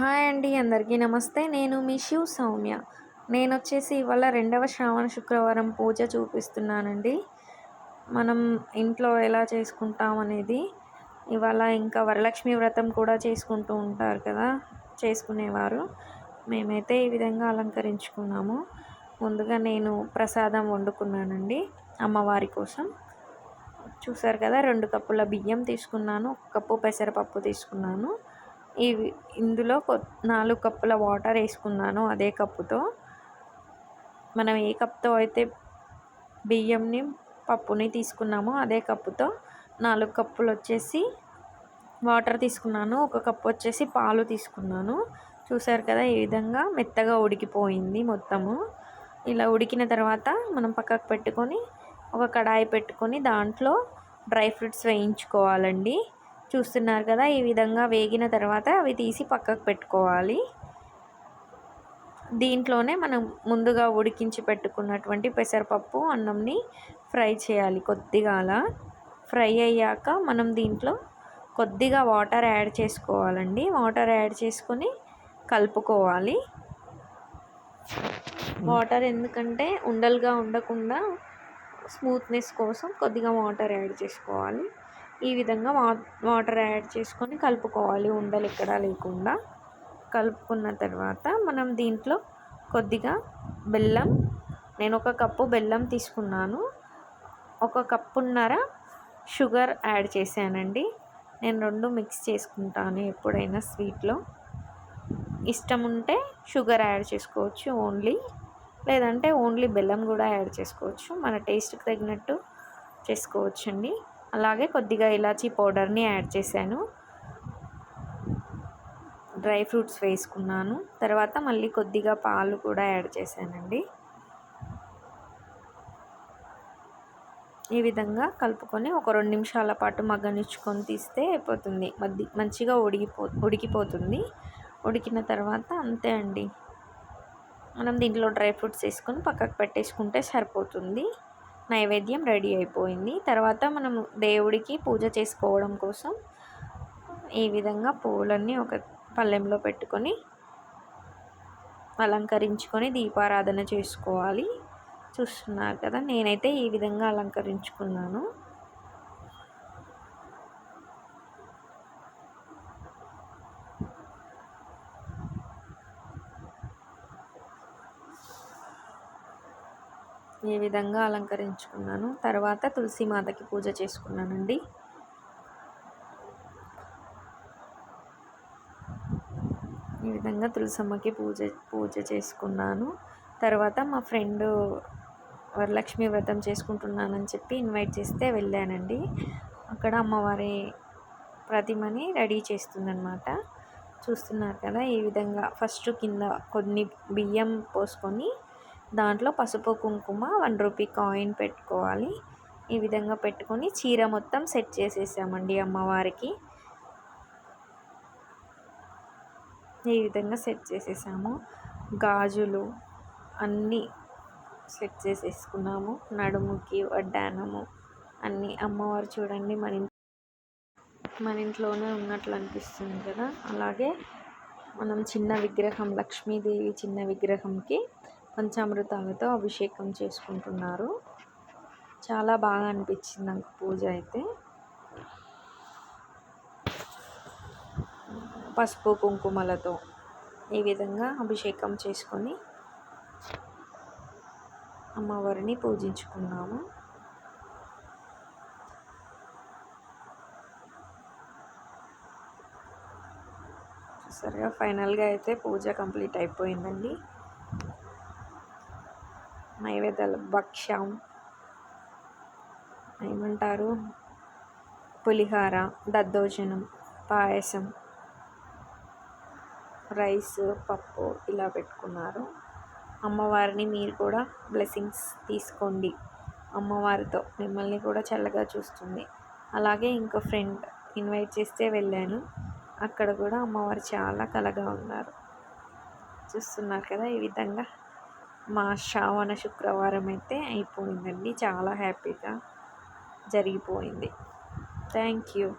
Hi అండి అందరికీ నమస్తే. నేను మీ శివ్ సౌమ్య. నేను వచ్చేసి ఇవాళ రెండవ శ్రావణ శుక్రవారం పూజ చూపిస్తున్నానండి. మనం ఇంట్లో ఎలా చేసుకుంటాం అనేది ఇవాళ ఇంకా వరలక్ష్మి వ్రతం కూడా చేసుకుంటూ ఉంటారు కదా చేసుకునేవారు. మేమైతే ఈ విధంగా అలంకరించుకున్నాము. ముందుగా నేను ప్రసాదం వండుకున్నానండి అమ్మవారి కోసం. చూసారు కదా రెండు కప్పుల బియ్యం తీసుకున్నాను ఒక కప్పు పెసరపప్పు తీసుకున్నాను. ఇవి ఇందులో నాలుగు కప్పుల వాటర్ వేసుకున్నాను అదే కప్పుతో. మనం ఏ కప్తో అయితే బియ్యంని పప్పుని తీసుకున్నామో అదే కప్పుతో నాలుగు కప్పులు వచ్చేసి వాటర్ తీసుకున్నాను. ఒక కప్పు వచ్చేసి పాలు తీసుకున్నాను. చూసారు కదా ఈ విధంగా మెత్తగా ఉడికిపోయింది మొత్తము. ఇలా ఉడికిన తర్వాత మనం పక్కకు పెట్టుకొని ఒక కడాయి పెట్టుకొని దాంట్లో డ్రై ఫ్రూట్స్ వేయించుకోవాలండి. చూస్తున్నారు కదా ఈ విధంగా వేగిన తర్వాత అవి తీసి పక్కకు పెట్టుకోవాలి. దీంట్లోనే మనం ముందుగా ఉడికించి పెట్టుకున్నటువంటి పెసరపప్పు అన్నంని ఫ్రై చేయాలి కొద్దిగా అలా. ఫ్రై అయ్యాక మనం దీంట్లో కొద్దిగా వాటర్ యాడ్ చేసుకోవాలండి. వాటర్ యాడ్ చేసుకొని కలుపుకోవాలి. వాటర్ ఎందుకంటే ఉండలుగా ఉండకుండా స్మూత్నెస్ కోసం కొద్దిగా వాటర్ యాడ్ చేసుకోవాలి. ఈ విధంగా వా వాటర్ యాడ్ చేసుకొని కలుపుకోవాలి. ఉండలు ఎక్కడా లేకుండా. కలుపుకున్న తర్వాత మనం దీంట్లో కొద్దిగా బెల్లం నేను ఒక కప్పు బెల్లం తీసుకున్నాను. ఒక కప్పున్నర షుగర్ యాడ్ చేశానండి. నేను రెండు మిక్స్ చేసుకుంటాను ఎప్పుడైనా స్వీట్లో. ఇష్టం ఉంటే షుగర్ యాడ్ చేసుకోవచ్చు ఓన్లీ. లేదంటే ఓన్లీ బెల్లం కూడా యాడ్ చేసుకోవచ్చు. మన టేస్ట్కి తగినట్టు చేసుకోవచ్చండి. అలాగే కొద్దిగా ఇలాచీ పౌడర్ని యాడ్ చేశాను. డ్రై ఫ్రూట్స్ వేసుకున్నాను. తర్వాత మళ్ళీ కొద్దిగా పాలు కూడా యాడ్ చేశానండి. ఈ విధంగా కలుపుకొని ఒక రెండు నిమిషాల పాటు మగ్గనిచ్చుకొని తీస్తే అయిపోతుంది మధ్య మంచిగా ఉడికిపో ఉడికిపోతుంది. ఉడికిన తర్వాత అంతే అండి. మనం దీంట్లో డ్రై ఫ్రూట్స్ వేసుకొని పక్కకు పెట్టేసుకుంటే సరిపోతుంది. నైవేద్యం రెడీ అయిపోయింది. తర్వాత మనం దేవుడికి పూజ చేసుకోవడం కోసం ఈ విధంగా పువ్వులన్నీ ఒక పళ్ళెంలో పెట్టుకొని అలంకరించుకొని దీపారాధన చేసుకోవాలి. చూస్తున్నారు కదా నేనైతే ఈ విధంగా అలంకరించుకున్నాను. ఈ విధంగా అలంకరించుకున్నాను. తర్వాత తులసి మాతకి పూజ చేసుకున్నానండి. ఈ విధంగా తులసమ్మకి పూజ పూజ చేసుకున్నాను. తర్వాత మా ఫ్రెండ్ వరలక్ష్మి వ్రతం చేసుకుంటున్నానని చెప్పి ఇన్వైట్ చేస్తే వెళ్ళానండి. అక్కడ అమ్మవారి ప్రతిమని రెడీ చేస్తుందనమాట చూస్తున్నారు కదా ఈ విధంగా ఫస్ట్ కింద కొన్ని బియ్యం పోసుకొని దాంట్లో పసుపు కుంకుమ వన్ రూపీ కాయిన్ పెట్టుకోవాలి. ఈ విధంగా పెట్టుకొని చీర మొత్తం సెట్ చేసేసామండి అమ్మవారికి. ఈ విధంగా సెట్ చేసేసాము. గాజులు అన్నీ సెట్ చేసేసుకున్నాము. నడుముకి వడ్డానము అన్నీ. అమ్మవారు చూడండి మన మన ఇంట్లోనే ఉన్నట్లు అనిపిస్తుంది కదా. అలాగే మనం చిన్న విగ్రహం లక్ష్మీదేవి చిన్న విగ్రహంకి పంచామృతాలతో అభిషేకం చేసుకుంటున్నారు. చాలా బాగా అనిపించింది నాకు పూజ అయితే. పసుపు కుంకుమలతో ఈ విధంగా అభిషేకం చేసుకొని అమ్మవారిని పూజించుకున్నాము. సరిగా ఫైనల్గా అయితే పూజ కంప్లీట్ అయిపోయిందండి. నైవేద్యాలు భక్ష్యం ఏమంటారు? పులిహార దద్దోజనం పాయసం రైస్ పప్పు ఇలా పెట్టుకున్నారు. అమ్మవారిని మీరు కూడా బ్లెస్సింగ్స్ తీసుకోండి. అమ్మవారితో మిమ్మల్ని కూడా చల్లగా చూస్తుంది. అలాగే ఇంకో ఫ్రెండ్ ఇన్వైట్ చేస్తే వెళ్ళాను. అక్కడ కూడా అమ్మవారు చాలా కలగా ఉన్నారు. చూస్తున్నారు కదా ఈ విధంగా. మా శ్రావణ శుక్రవారం అయితే అయిపోయిందండి. చాలా హ్యాపీగా జరిగిపోయింది. Thank you.